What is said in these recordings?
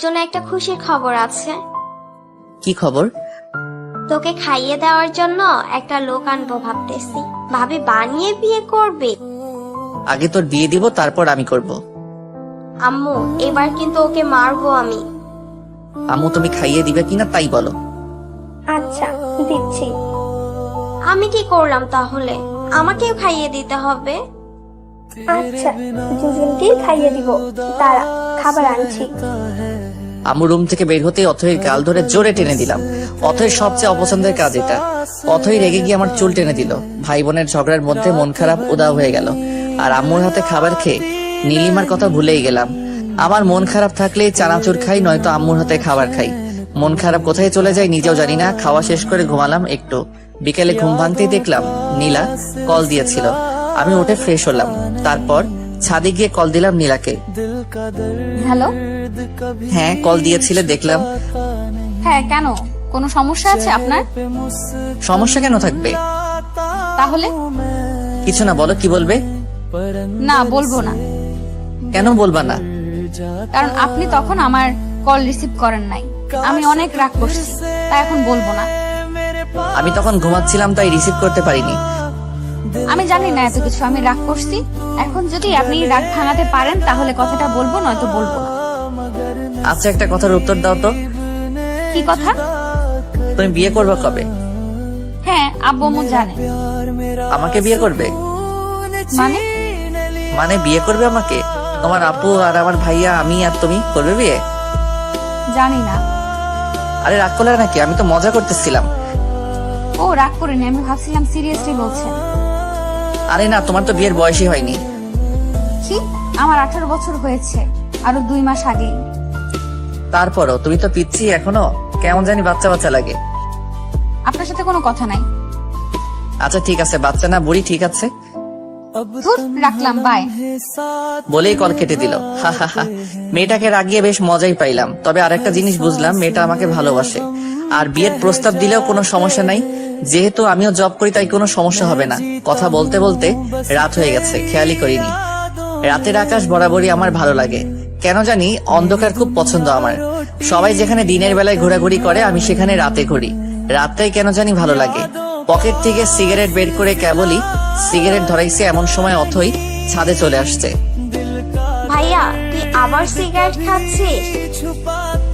জন্য একটা খুশির খবর আছে। কি খবর? তোকে খাইয়ে দেওয়ার জন্য একটা লোক আনব ভাবতেছি। ভাবি বানিয়ে বিয়ে করবে। আগে তোর বিয়ে দিব তারপর আমি করব। আম্মু এবার কিন্তু ওকে মারবো আমি। আম্মু তুমি খাইয়ে দিবে কিনা তাই বলো। আচ্ছা দিচ্ছি। আমি কি করলাম তাহলে? আমাকেও খাইয়ে দিতে হবে। আচ্ছা দুজনকেই খাইয়ে দিব। দাঁড়া খাবার আনছি। আম্মু রুম থেকে বের হতে অথয়ের গাল ধরে জোরে টেনে দিলাম। অথয়ের সবচেয়ে অপছন্দের কাজ এটা। অথই রেগে গিয়ে আমার চুল টেনে দিল। ভাই বোনের ঝগড়ার মধ্যে মন খারাপ, উদাও হয়ে গেল। আর আম্মুর হাতে খাবার খেয়ে নীলিমার কথা ভুলেই গেলাম। আমার মন খারাপ থাকলে চানাচুর খাই, নয়তো আম্মুর হাতে খাবার খাই। মন খারাপ কোথায় চলে যায় নিজেও জানি না। খাওয়া শেষ করে ঘুমালাম একটু। বিকেলে ঘুম ভাঙতেই দেখলাম নীলা কল দিয়েছিল। আমি উঠে ফ্রেশ হলাম। তারপর ছাদে গিয়ে কল দিলাম নীলাকে। হ্যালো? হ্যাঁ কল দিয়েছিলে দেখলাম। হ্যাঁ কেন? কোনো সমস্যা আছে আপনার? সমস্যা কেন থাকবে? তাহলে? কিছু না বলো কি বলবে? না বলব না। কেন বলবা না? কারণ আপনি তখন আমার কল রিসিভ করেন নাই। আমি অনেক রাগ করছি তাই এখন বলব না। আমি তখন ঘুমাচ্ছিলাম তাই রিসিভ করতে পারিনি। আমি জানি না এত কিছু আমি রাগ করছি। এখন যদি আপনি রাগ ভাঙাতে পারেন তাহলে কথাটা বলব নয়তো বলব না। আচ্ছা একটা কথার উত্তর দাও তো। কি কথা? তুমি বিয়ে করবে কবে? হ্যাঁ আব্বু আম্মু জানে। আমাকে বিয়ে করবে? মানে? মানে বিয়ে করবে আমাকে? তোমার আপু আর আমার ভাইয়া আমি আর তুমি করবে বিয়ে? জানি না। আরে রাগ করলে নাকি? আমি তো মজা করতেছিলাম। ও রাগ করিনি আমি ভাবছিলাম সিরিয়াসলি বলছেন আরে না তোমার তো বিয়ের বয়সই হয়নি। কি? আমার আঠারো বছর হয়েছে আরও দুই মাস আগেই। তারপরও তুমি তো পিচ্ছি এখনও? কেমন জানি বাচ্চা বাচ্চা লাগে। আপনার সাথে কোনো কথা নাই। আচ্ছা ঠিক আছে বাচ্চা না বুড়ি ঠিক আছে। ধুর, রাখলাম বাই বলেই কল কেটে দিল। হা হা হা। মেয়েটাকে রাগিয়ে বেশ মজাই পাইলাম। তবে আরেকটা জিনিস বুঝলাম মেয়েটা আমাকে ভালোবাসে। আর বিয়ের প্রস্তাব দিলেও কোনো সমস্যা নাই। যেহেতু আমিও জব করি তাই কোনো সমস্যা হবে না। কথা বলতে বলতে রাত হয়ে গেছে খেয়ালই করিনি। রাতের আকাশ বরাবরই আমার ভালো লাগে। কেন জানি অন্ধকার খুব পছন্দ আমার। সবাই যেখানে দিনের বেলায় ঘোরাঘুরি করে আমি সেখানে রাতে ঘুরি। রাতটাই কেন জানি ভালো লাগে। পকেট থেকে সিগারেট বের করে কেবলই সিগারেট ধরাইছে এমন সময় অথই ছাদে চলে আসছে। ভাইয়া তুই আবার সিগারেট খাচ্ছিস?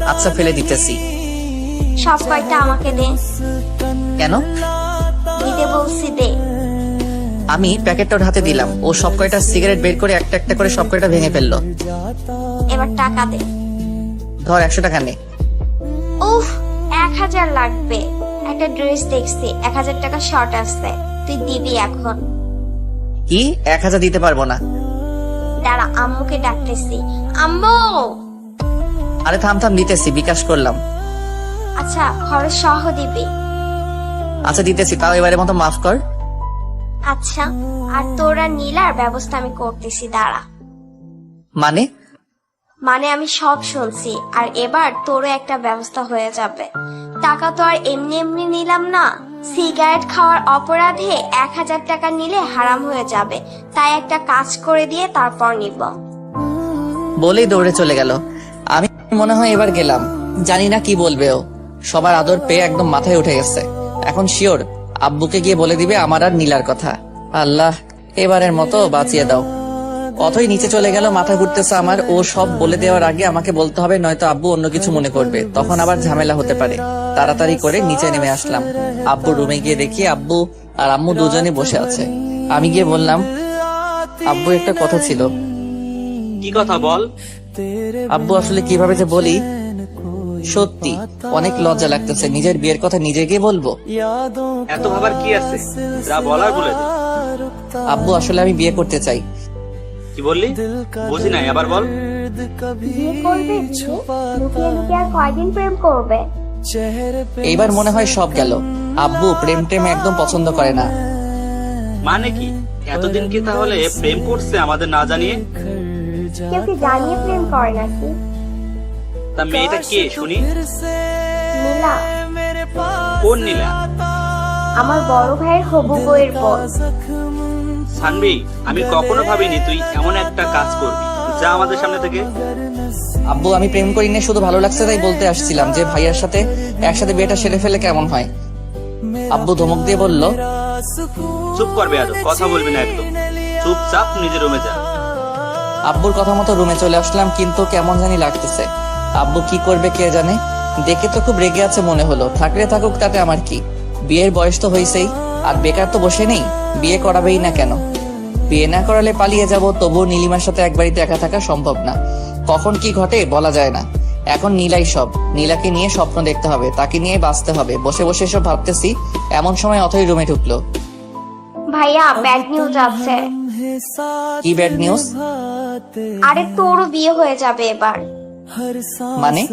আচ্ছা ফেলে দিতেছি। সব কয়টা আমাকে দে। কেন? দিতে বলছি দে আমি প্যাকেটটা ওর হাতে দিলাম। ও সব কয়টা সিগারেট বের করে একটা একটা করে সব কয়টা ভেঙে ফেলল। এবার টাকা দে। ধর একশো টাকা নে। উফ এক হাজার লাগবে। একটা ড্রেস দেখছি এক হাজার টাকা শর্ট আসছে তুই দিবি এখন। কি? এক হাজার দিতে পারব না। দাঁড়া আম্মুকে ডাকতেছি। আম্মু! আরে থাম থাম দিতেছি বিকাশ করলাম। আচ্ছা খরচ সহ দিবি। আচ্ছা দিতেছি তাও এবারে মতো মাফ কর। আচ্ছা আর তোরা নীলার ব্যবস্থা আমি করতেছি দাঁড়া। মানে? মানে আমি সব শুনছি আর এবার তোরও একটা ব্যবস্থা হয়ে যাবে। টাকা তো আর এমনি এমনি নিলাম না। সিগারেট খাওয়ার অপরাধে এক হাজার টাকা নিলে হারাম হয়ে যাবে। তাই একটা কাজ করে দিয়ে তারপর নিব। বলেই দৌড়ে চলে গেল। আমি মনে হয় এবার গেলাম। জানি না কি বলবে ও। সবার আদর পেয়ে একদম মাথায় উঠে গেছে। এখন শিওর আব্বুকে গিয়ে বলে দিবে আমার আর নীলার কথা। আল্লাহ এবারের মতো বাঁচিয়ে দাও। অথই নিচে চলে গেল মাথা ঘুরতেছে আমার। ও সব বলে দেওয়ার আগে আমাকে বলতে হবে নয়তো আব্বু অন্য কিছু মনে করবে। তখন আবার ঝামেলা হতে পারে। তাড়াতাড়ি করে নিচে নেমে আসলাম। আব্বু রুমে গিয়ে দেখি আব্বু আর আম্মু দুজনে বসে আছে। আমি গিয়ে বললাম আব্বু একটা কথা ছিল। কি কথা বল? আব্বু আসলে কীভাবে যে বলি সত্যি অনেক লজ্জা লাগতেছে। নিজের বিয়ের কথা নিজে গিয়ে বলব? এত ভাবার কি আছে? যা বলার বলে দে। আব্বু আসলে আমি বিয়ে করতে চাই। কি বললি? বুঝি নাই আবার বল। বিয়ে করবে লুকিয়ে লুকিয়ে আর কয়দিন প্রেম করবে? এইবার মনে হয় সব গেল। আব্বু প্রেম টেম একদম পছন্দ করে না। মানে কি? এতদিন কি তাহলে প্রেম করছে আমাদের না জানিয়ে? কেউ কি জানিয়ে প্রেম করে নাকি? তা মেয়েটা কে শুনি নীলা কোন নীলা আমার বড় ভাইয়ের হবু বউয়ের সানবি আমি কখনো ভাবিনি তুই এমন একটা কাজ করবি। যা আমাদের সামনে থেকে। আব্বু আমি প্রেম করি না শুধু ভালো লাগছে তাই বলতে আসছিলাম যে ভাইয়ার সাথে একসাথে বিয়েটা সেরে ফেলে কেমন হয়। আব্বু ধমক দিয়ে বলল চুপ করবে আজ কথা বলবি না একদম। চুপচাপ নিজের রুমে যা। আব্বুর কথা মতো রুমে চলে আসলাম কিন্তু কেমন জানি লাগতেছে। আব্বু কি করবে কে জানে? দেখে তো খুব রেগে আছে মনে হলো। থাকলে থাকুক তাতে আমার কি? বিয়ের বয়স তো হয়েছেই আর বেকার তো বসে নেই বিয়ে করাবেই না কেন? বিয়ে না করালে পালিয়ে যাব তবুও নীলিমার সাথে এক বাড়িতে একা থাকা সম্ভব না। কখন কি ঘটে বলা যায় না। এখন নীলাই সব নীলাকে নিয়ে স্বপ্ন দেখতে হবে তাকে নিয়ে বাঁচতে হবে। বসে বসে সব ভাবতেছি এমন সময় অথই রুমে ঢুকলো। ভাইয়া ব্যাড নিউজ আছে। কি ব্যাড নিউজ আরে তোরও বিয়ে হয়ে যাবে এবার। মানে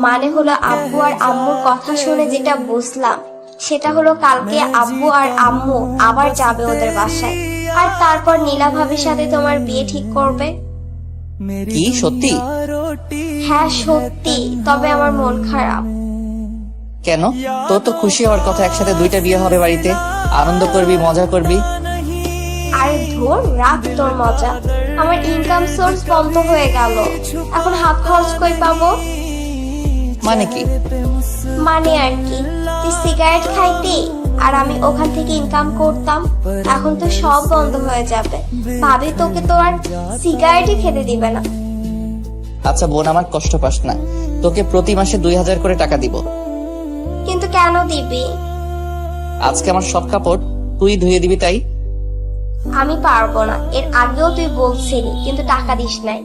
মানে হলো আব্বু আর আম্মুর কথা শুনে যেটা বুঝলাম সেটা হলো কালকে আব্বু আর আম্মু আবার যাবে ওদের বাসায়। আর তারপর নীলা ভাবির সাথে তোমার বিয়ে ঠিক করবে? কি সত্যি? হ্যাঁ সত্যি। তবে আমার মন খারাপ। কেন? তোর তো খুশি হওয়ার কথা একসাথে দুইটা বিয়ে হবে বাড়িতে। আনন্দ করবি মজা করবি। আরে ধর রাখ তোর মজা। আমার ইনকাম সোর্স বন্ধ হয়ে গেল। এখন হাত খরচ কই পাবো? মানে কি? মানে আর কি। তুই সিগারেট খাইতি আর আমি ওখান থেকে ইনকাম করতাম এখন তো সব বন্ধ হয়ে যাবে। ভাবি তোকে তো আর সিগারেটই খেতে দিবে না। আচ্ছা বোন আমার কষ্ট পাস না। তোকে প্রতি মাসে দুই হাজার করে টাকা দিব। কিন্তু কেন দিবি? আজকে আমার সব কাপড় তুই ধুয়ে দিবি তাই? আমি পারব না। এর আগেও তুই বলছিলি কিন্তু টাকা দিস নাই।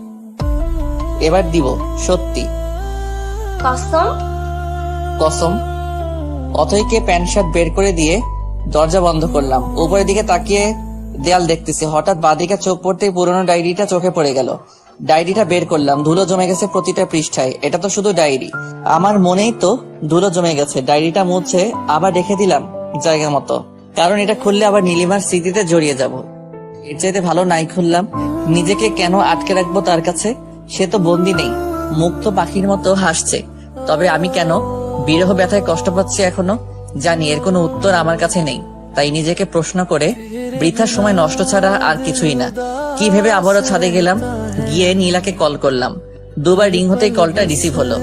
এবার দিব সত্যি। কসম? কসম। অথইকে প্যান্ট শার্ট বের করে দিয়ে দরজা বন্ধ করলাম। উপরের দিকে তাকিয়ে দেয়াল দেখতেছি। হঠাৎ বাদিকে চোখ পড়তে পুরনো ডায়েরিটা চোখে পড়ে গেল। ডায়েরিটা বের করলাম। ধুলো জমে গেছে প্রতিটা পৃষ্ঠায়। এটা তো শুধু ডায়েরি। আমার মনেই তো ধুলো জমে গেছে। ডায়েরিটা মুছে আবার রেখে দিলাম জায়গা মতো। কারণ এটা খুললে আবার নীলিমার স্মৃতিতে জড়িয়ে যাব। এর চাইতে ভালো নাই খুললাম। নিজেকে কেন আটকে রাখব তার কাছে? সে তো বন্দি নেই। মুক্ত পাখির মতো হাসছে। তবে আমি কেন বিরহ ব্যথায় কষ্ট পাচ্ছি এখনও? জানি এর কোনো উত্তর আমার কাছে নেই। তাই নিজেকে প্রশ্ন করে বৃথার সময় নষ্ট ছাড়া আর কিছুই না। কি ভেবে আবারও ছাদে গেলাম? গিয়ে নীলাকে কল করলাম। দুবার রিং হতেই কলটা রিসিভ হলো।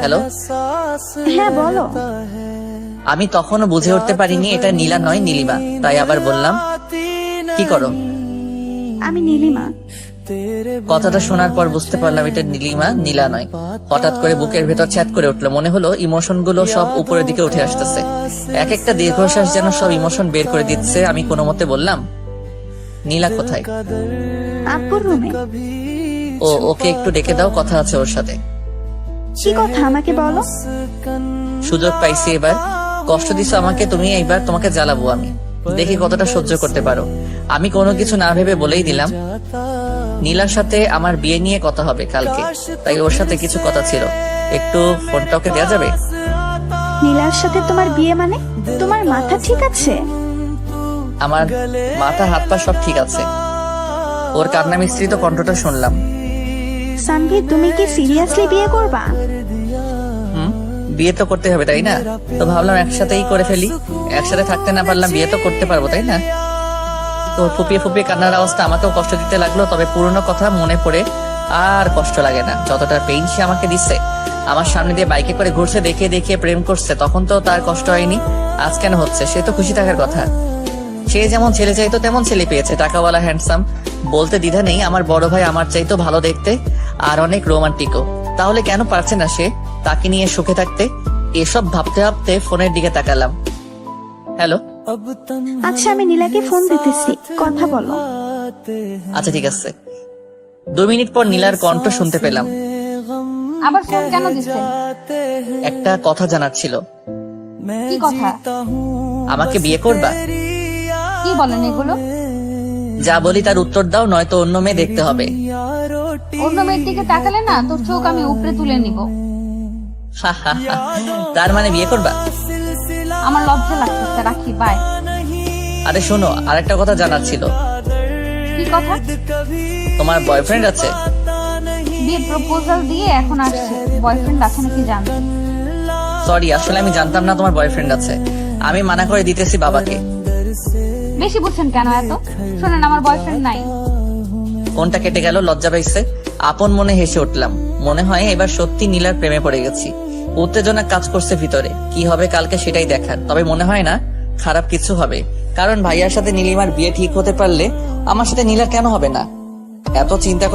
হ্যালো? হ্যাঁ বলো। আমি তখনও বুঝে উঠতে পারিনি এটা নীলা নয় নীলিমা। তাই আবার বললাম কি করো? আমি নীলিমা। কথাটা শোনার পর বুঝতে পারলাম এটা নীলিমা নীলা নয়। হঠাৎ করে বুকের ভেতর ছ্যাদ করে উঠল। মনে হলো ইমোশনগুলো সব উপরের দিকে উঠে আসতেছে। এক একটা দীর্ঘশ্বাস যেন সব ইমোশন বের করে দিচ্ছে আমি কোনো মতে বললাম নীলা কোথায়? আপুর রুমে। ও ওকে একটু ডেকে দাও কথা আছে ওর সাথে। কি কথা আমাকে বলো? সুযোগ পাইছি এবার। কষ্ট দিছো আমাকে তুমি এইবার তোমাকে জ্বালাবো আমি। দেখি কতটা সহ্য করতে পারো। আমি কোনো কিছু না ভেবে বলেই দিলাম নীলার সাথে আমার বিয়ে নিয়ে কথা হবে কালকে। তাই ওর সাথে কিছু কথা ছিল। একটু ফোনটা ওকে দেওয়া যাবে? নীলার সাথে তোমার বিয়ে মানে? তোমার মাথা ঠিক আছে? আমার মাথা হাত পা সব ঠিক আছে। ওর কান্না মিস্ত্রি তো কণ্ঠটা শুনলাম। সানভি তুমি কি সিরিয়াসলি বিয়ে করবা? বিয়ে তো করতে হবে, তাই না? তো ভাবলাম একসাথেই করে ফেলি। একসাথে থাকতে না পারলাম, বিয়ে তো করতে পারব, তাই না? তো ফুপিয়ে ফুপিয়ে কান্নার অবস্থা আমাকেও কষ্ট দিতে লাগল, তবে পুরনো কথা মনে পড়ে আর কষ্ট লাগে না। যতটা পেইন সে আমাকে দিচ্ছে, আমার সামনে দিয়ে বাইকে করে ঘুরছে, দেখিয়ে দেখিয়ে প্রেম করছে, তখন তো তার কষ্ট হয়নি। আজ কেন হচ্ছে? সে তো খুশি থাকার কথা। সে যেমন ছেলে চাইতো, তেমন ছেলে পেয়েছে। টাকাওয়ালা হ্যান্ডসাম বলতে দ্বিধা নেই, আমার বড় ভাই আমার চাইতো ভালো দেখতে, আর অনেক রোমান্টিকও তাহলে কেন পারছে না সে? তাকে নিয়ে সুখে থাকতে এসব ভাবতে ভাবতে ফোনের দিকে তাকালাম। হ্যালো? আচ্ছা আমি নীলাকে ফোন দিতেছি। কথা বলো। আচ্ছা ঠিক আছে। দু মিনিট পর নীলার কণ্ঠ শুনতে পেলাম। আবার ফোন কেন দিচ্ছে? একটা কথা জানার ছিল। কি কথা? আমাকে বিয়ে করবা? কি বলেন এগুলো? যা বলি তার উত্তর দাও নয়তো অন্য মেয়ে দেখতে হবে। অন্য মেয়ের দিকে তাকালে না তোর চোখ আমি উপরে তুলে নিব। তার মানে বিয়ে করবা? আমার লজ্জা লাগতেছে রাখি বাই আরে শোনো আরেকটা কথা জানার ছিল। কি কথা? তোমার বয়ফ্রেন্ড আছে? বিয়ে প্রপোজাল দিয়ে এখন আসছে। বয়ফ্রেন্ড আছে নাকি জানতে সরি আসলে আমি জানতাম না তোমার বয়ফ্রেন্ড আছে। আমি মানা করে দিতেছি বাবাকে। বেশি বুঝছেন কেন এত? শোনেন আমার বয়ফ্রেন্ড নাই। কোনটা কেটে গেল লজ্জা পাইছে। আপন মনে হেসে উঠলাম। মনে হয় এবার সত্যি নীলার প্রেমে পড়ে গেছি। উত্তেজনা কাজ করছে ভিতরে। কি হবে কালকে সেটাই দেখার। তবে মনে হয় না খারাপ কিছু হবে। কারণ ভাইয়ার সাথে নীলিমার বিয়ে ঠিক হতে পারলে আমার সাথে নীলার কেন হবে না? এত চিন্তা